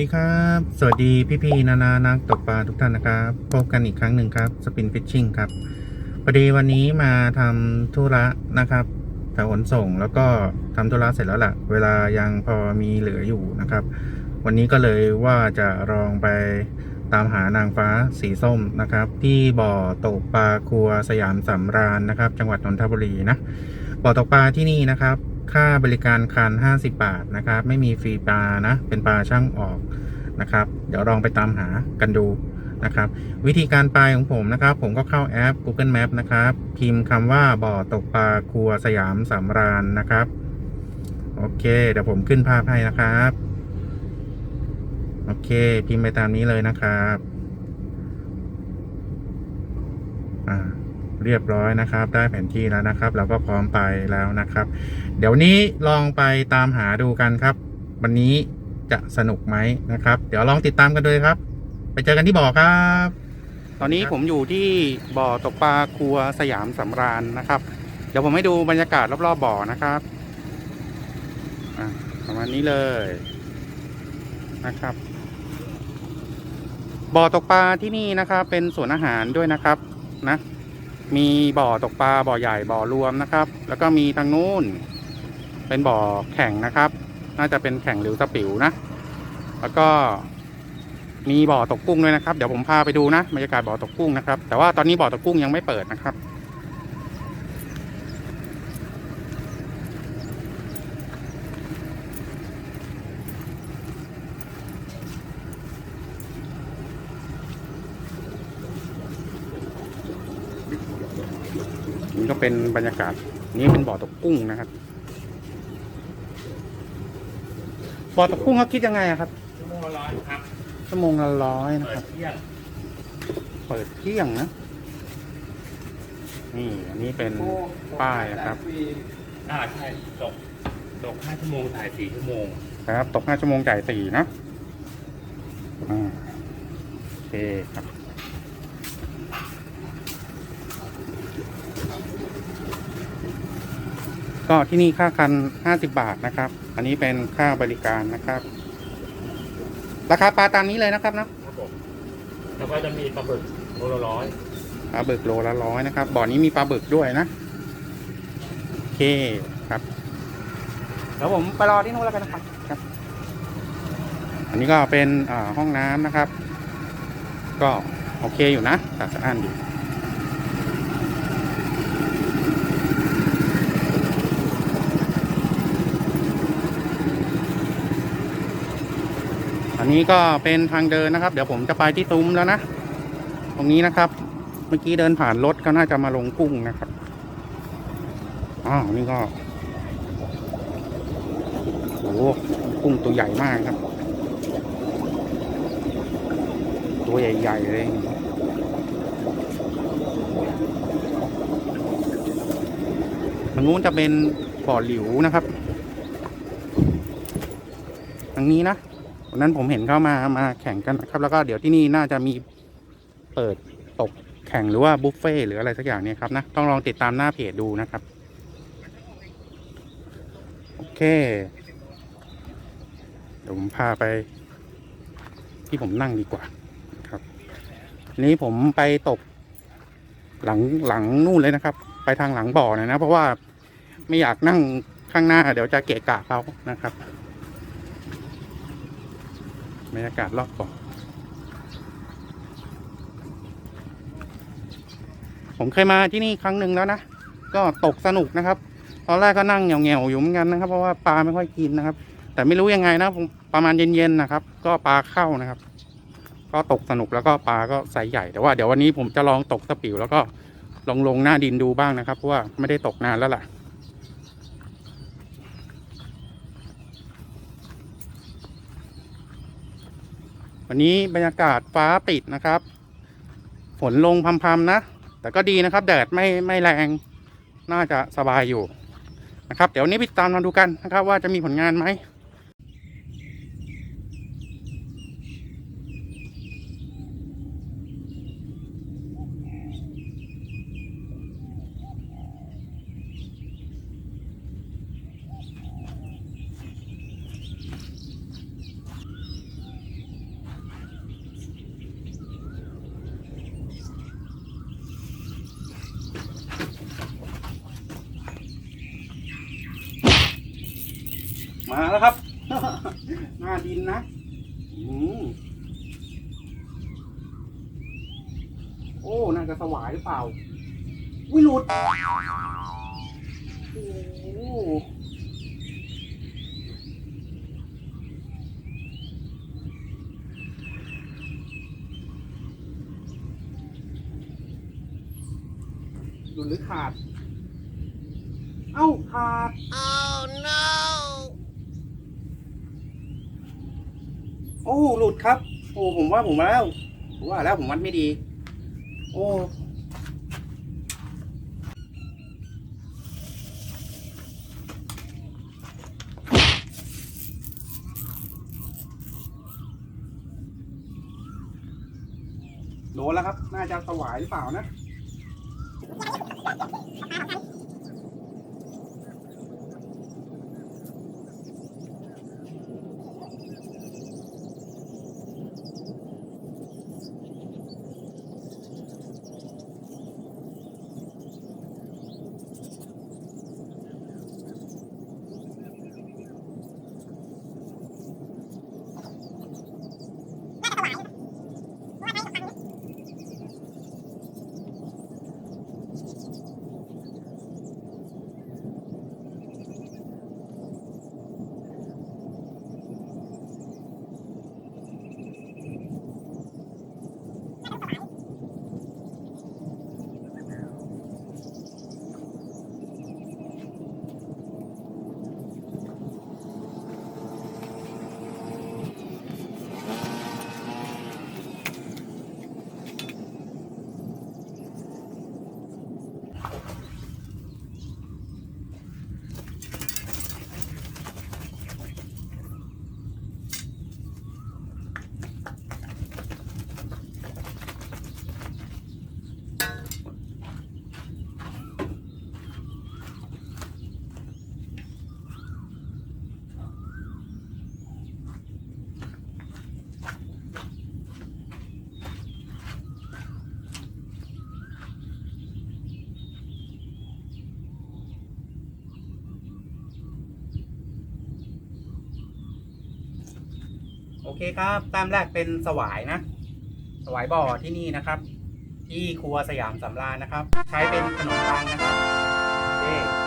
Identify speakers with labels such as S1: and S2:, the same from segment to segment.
S1: ดีครับ สวัสดีพี่ๆนานานักตกปลาทุกท่านนะครับ พบกันอีกครั้งหนึ่งครับสปินฟิชชิ่งครับพอดีวันนี้มาทำธุระนะครับแถวขนส่งแล้วก็ทำธุระเสร็จแล้วล่ะ เวลายังพอมีเหลืออยู่นะครับ วันนี้ก็เลยว่าจะลองไปตามหานางฟ้าสีส้มนะครับ ที่บ่อตกปลาครัวสยามสำราญนะครับ จังหวัดนนทบุรีนะบ่อตกปลาที่นี่นะครับ ค่าบริการคัน 50 บาทนะครับ ไม่มีฟรีปลานะ เป็นปลาช่างออกนะครับ เดี๋ยวลองไปตามหากันดูนะครับ วิธีการไปของผมนะครับ ผมก็เข้าแอป Google Map นะครับ พิมพ์คำว่าบ่อตกปลาครัวสยามสำราญนะครับ โอเค เดี๋ยวผมขึ้นภาพให้นะครับ โอเค พิมพ์ไปตามนี้เลยนะครับ อ่า เรียบร้อยนะครับ ได้แผนที่แล้วนะครับ เราก็พร้อมไปแล้วนะครับ เดี๋ยวนี้ลองไปตามหาดูกันครับ วันนี้จะสนุกไหมนะครับ เดี๋ยวลองติดตามกันเลยครับ ไปเจอกันที่บ่อครับ ตอนนี้ผมอยู่ที่บ่อตกปลาครัวสยามสำราญนะครับ เดี๋ยวผมให้ดูบรรยากาศรอบๆบ่อนะครับอะประมาณนี้เลยนะครับบ่อตกปลาที่นี่นะครับ เป็นสวนอาหารด้วยนะครับนะ มีบ่อตกปลาบ่อใหญ่บ่อรวมนะครับ แล้วก็มีทางนู้น เป็นบ่อแข่งนะครับ น่าจะเป็นแข่งหรือสปิวนะ แล้วก็มีบ่อตกกุ้งด้วยนะครับ เดี๋ยวผมพาไปดูนะบรรยากาศบ่อตกกุ้งนะครับ แต่ว่าตอนนี้บ่อตกกุ้งยังไม่เปิดนะครับ เป็นบรรยากาศ นี่เป็นบ่อตกกุ้งนะครับ บ่อตกกุ้งเขาคิดยังไงอะครับ
S2: ชั่วโมงละร้อยครับ
S1: ชั่วโมงละร้อยนะ
S2: เปิ
S1: ครั
S2: ด
S1: บ
S2: เที่ยง
S1: เปิดเที่ยงนะ นี่อันนี้เป็นป้ายนะครับ
S2: อ่าใช่ตกตกห้าชั่วโมงถ่ายสี่ชั่วโมง
S1: ครับ ตกห้าชั่วโมงจ่ายสี่นะอ่าโอเคครับ ก็ที่นี่ค่าคันห้าสิบาทนะครับ อันนี้เป็นค่าบริการนะครับ ราคาปลาตามนี้เลยนะครับเนาะ
S2: ครับผมแล้วก็จะมีปลาบึกโลละร้อย
S1: ปลาบึกโลละร้อยนะครับ บ่อนี้มีปลาบึกด้วยนะ โอเคครับแล้วผมไปรอที่นู้นแล้วกันนะครับครับ อันนี้ก็เป็นอ่าห้องน้ำนะครับ ก็โอเคอยู่นะสะอาดสะอ้า นี้ก็เป็นทางเดินนะครับ เดี๋ยวผมจะไปที่ตุ้มแล้วนะ ตรงนี้นะครับ เมื่อกี้เดินผ่านรถก็น่าจะมาลงกุ้งนะครับอ้าวนี่ก็โอ้โหกุ้งตัวใหญ่มากครับ ตัวใหญ่ๆเลยทางนู้นจะเป็นบ่อหลิวนะครับทางนี้นะ วันนั้นผมเห็นเข้ามามาแข่งกันครับ แล้วก็เดี๋ยวที่นี่น่าจะมีเปิดตกแข่งหรือว่าบุฟเฟ่หรืออะไรสักอย่างเนี่ยครับนะต้องลองติดตามหน้าเพจดูนะครับโอเคเดี๋ยวผมพาไป ที่ผมนั่งดีกว่าครับนี้ผมไปตกหลังหลังนู่นเลยนะครับ ไปทางหลังบ่อนอยนะเพราะว่าไม่อยากนั่งข้างหน้า เดี๋ยวจะเกะกะเขานะครับ บรรยากาศรอบบ่อผมเคยมาที่นี่ครั้งหนึ่งแล้วนะ ก็ตกสนุกนะครับ ตอนแรกก็นั่งเหงียวๆอยู่เหมือนกันนะครับ เพราะว่าปลาไม่ค่อยกินนะครับ แต่ไม่รู้ยังไงนะผมประมาณเย็นๆนะครับ ก็ปลาเข้านะครับ ก็ตกสนุกแล้วก็ปลาก็ไซส์ใหญ่แต่ว่าเดี๋ยววันนี้ผมจะลองตกสปิวแล้วก็ลงลงหน้าดินดูบ้างนะครับเพราะว่าไม่ได้ตกนานแล้วล่ะ วันนี้บรรยากาศฟ้าปิดนะครับ ฝนลงพรำๆนะ แต่ก็ดีนะครับ แดดไม่ไม่แรงน่าจะสบายอยู่นะครับ เดี๋ยววันนี้ไปตามมาดูกันนะครับ ว่าจะมีผลงานไหม มาแล้วครับ ห น้าดินนะอืมโอ้ น่าจะสวายหรือเปล่า วิหลุดโอ้โหหลุดหรือขาด เอ้าขาดโอ้หลุดครับ โอ้ผมว่าผมว่าแล้วผมว่าแล้วผมวัดไม่ดี โอ้โดนแล้วครับ น่าจะสวายหรือเปล่านะ อเคครับ ตามแรกเป็นสวายนะ สวายบ่อที่นี่นะครับ ที่ครัวสยามสำราญนะครับ ใช้เป็นขนมปังนะครับโอเค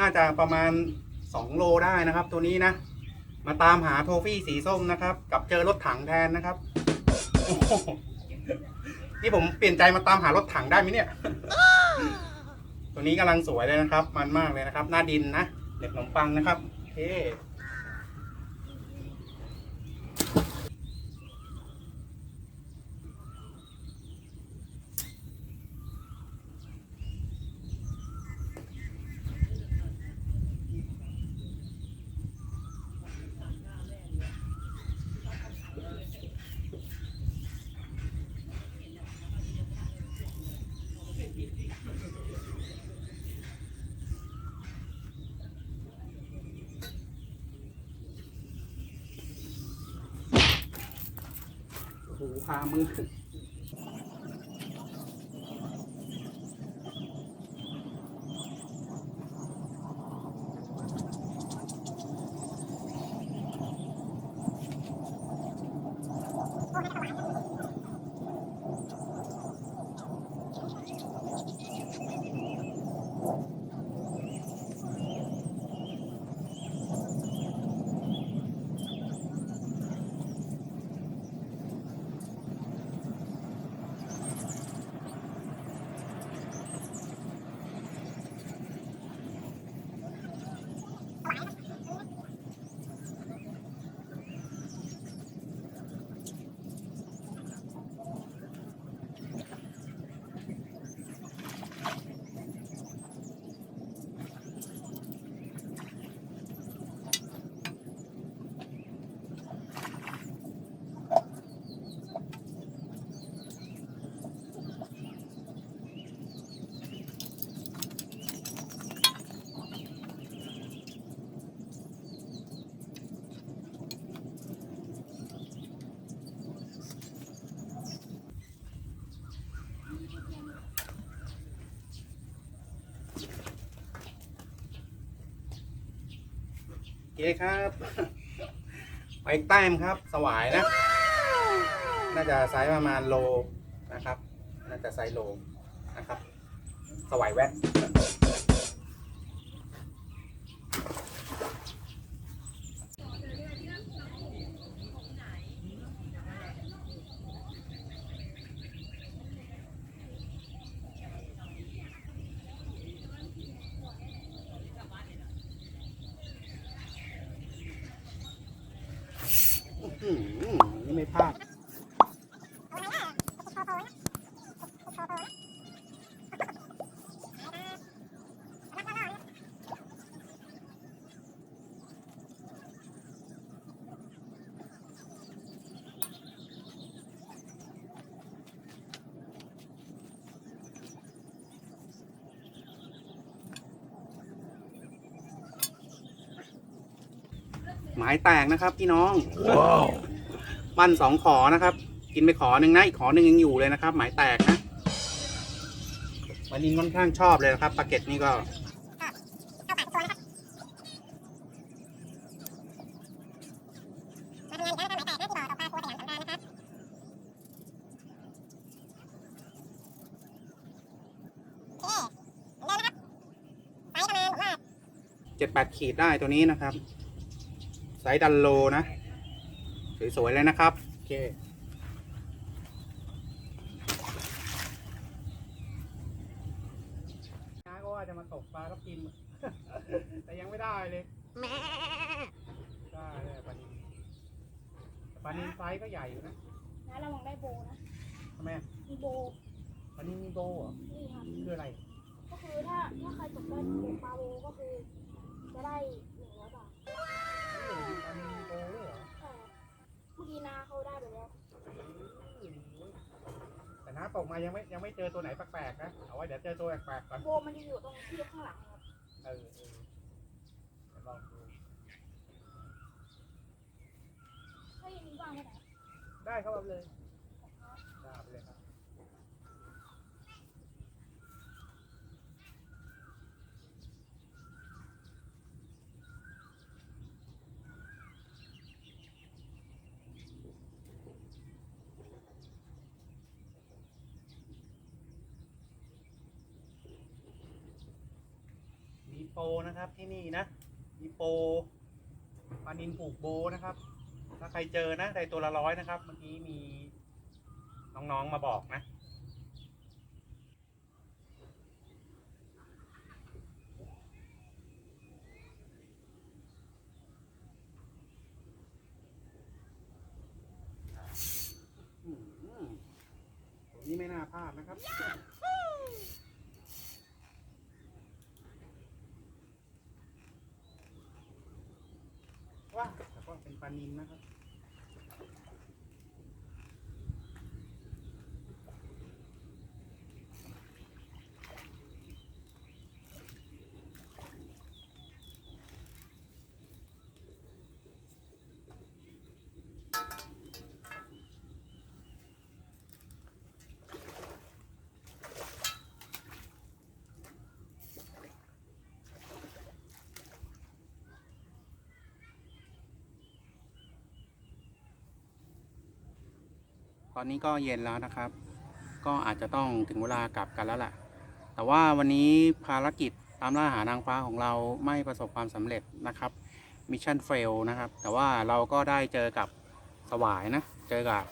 S1: น่าจะประมาณ 2 โลได้นะครับ ตัวนี้นะ มาตามหาโทฟี่สีส้มนะครับ กับเจอรถถังแทนนะครับ นี่ผมเปลี่ยนใจมาตามหารถถังได้ไหมเนี่ย ตัวนี้กำลังสวยเลยนะครับ มันมากเลยนะครับ หน้าดินนะเด็กขนมปังนะครับโอเค หพามือ เคครับไปแต้มครับ สวายนะ น่าจะไซส์ประมาณโลนะครับ น่าจะไซส์โลนะครับ สวายแว่น ไม่พลาด หมายแตกนะครับพี่น้องว้าวปั้นสองขอนะครับ กินไปขอหนึ่งนะอีกขอหนึ่งยังอยู่เลยนะครับ หมายแตกนะวันนี้ค่อนข้างชอบเลยนะครับปลาเก็ตนี่ก็เจ็ดแปดขีดได้ตัวนี้นะครับ ไซส์ดันโลนะ สวยๆเลยนะครับ โอเค น้าก็ว่าจะมาตกปลาทับทิม แต่ยังไม่ได้เลยได้เลยปลานินแต่ปลานินไซส์ก็ใหญ่อยู่นะ
S3: นะระวังได้โบนะ
S1: ทำไมอะ
S3: มีโบ
S1: ปลานินมีโบเหรอ
S3: นี่ครับ
S1: คืออะไร
S3: ก็คือถ้าถ้าใครตกได้โบปลาโบก็คือ จะได้หนึ่งร้อยบาท แต่
S1: น้าตกมายังไม่ยังไม่เจอตัวไหนแปลกๆนะเอาไว้เดี๋ยวเจอตัวแปลกๆก่อน
S3: โบมันจะอยู่ตรงที่ข้างหลังครับ
S1: เออเออเดี๋ยวลองดู
S3: ถ้ายังมีว่างไหมไหน
S1: ได้เข้ามาเลยได้ไปเลยครับ มีโปนะครับที่นี่นะ มีโปปลานินผูกโบนะครับ ถ้าใครเจอนะได้ตัวละร้อยนะครับ เมื่อกี้มีน้องๆมาบอกนะอืมตัวนี้ไม่น่าพลาดนะครับ ว้าแต่ก็เปลานินนะครับ อนนี้ก็เย็นแล้วนะครับ ก็อาจจะต้องถึงเวลากลับกันแล้วแหละแต่ว่าวันนี้ภารกิจตามล่าหานางฟ้าของเราไม่ประสบความสำเร็จนะครับมิชชั่นเฟลนะครับ แต่ว่าเราก็ได้เจอกับสวายนะ เจอกับ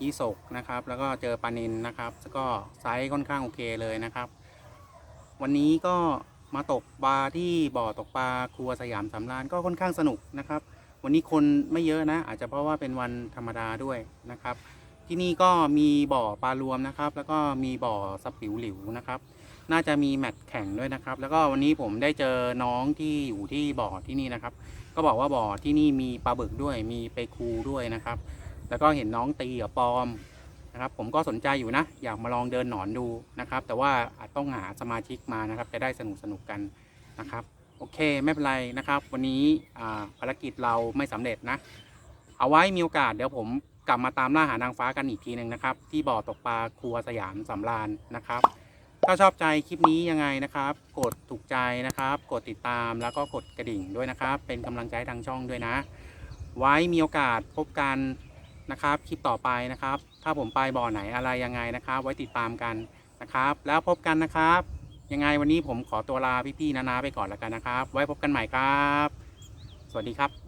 S1: ยี่สกนะครับ แล้วก็เจอปานินนะครับ แล้วก็ไซส์ค่อนข้างโอเคเลยนะครับ วันนี้ก็มาตกปลาที่บ่อตกปลาครัวสยามสำราญก็ค่อนข้างสนุกนะครับ วันนี้คนไม่เยอะนะ อาจจะเพราะว่าเป็นวันธรรมดาด้วยนะครับ ที่นี่ก็มีบ่อปลารวมนะครับ แล้วก็มีบ่อสปิวหลิวนะครับ น่าจะมีแมตช์แข่งด้วยนะครับ แล้วก็วันนี้ผมได้เจอน้องที่อยู่ที่บ่อที่นี่นะครับ ก็บอกว่าบ่อที่นี่มีปลาบึกด้วย มีเปคูด้วยนะครับ แล้วก็เห็นน้องตีกับปอมนะครับ ผมก็สนใจอยู่นะ อยากมาลองเดินหนอนดูนะครับ แต่ว่าอาจต้องหาสมาชิกมานะครับ จะได้สนุกสนุกกันนะครับ โอเคไม่เป็นไรนะครับ วันนี้ภารกิจเราไม่สำเร็จนะ เอาไว้มีโอกาสเดี๋ยวผม กลับมาตามล่าหานางฟ้ากันอีกทีหนึ่งนะครับ ที่บ่อตกปลาครัวสยามสำราญนะครับ ถ้าชอบใจคลิปนี้ยังไงนะครับ กดถูกใจนะครับ กดติดตามแล้วก็กดกระดิ่งด้วยนะครับ เป็นกำลังใจทางช่องด้วยนะ ไว้มีโอกาสพบกันนะครับคลิปต่อไปนะครับ ถ้าผมไปบ่อไหนอะไรยังไงนะครับ ไว้ติดตามกันนะครับ แล้วพบกันนะครับ ยังไงวันนี้ผมขอตัวลาพี่ๆนานาไปก่อนแล้วกันนะครับ ไว้พบกันใหม่ครับ สวัสดีครับ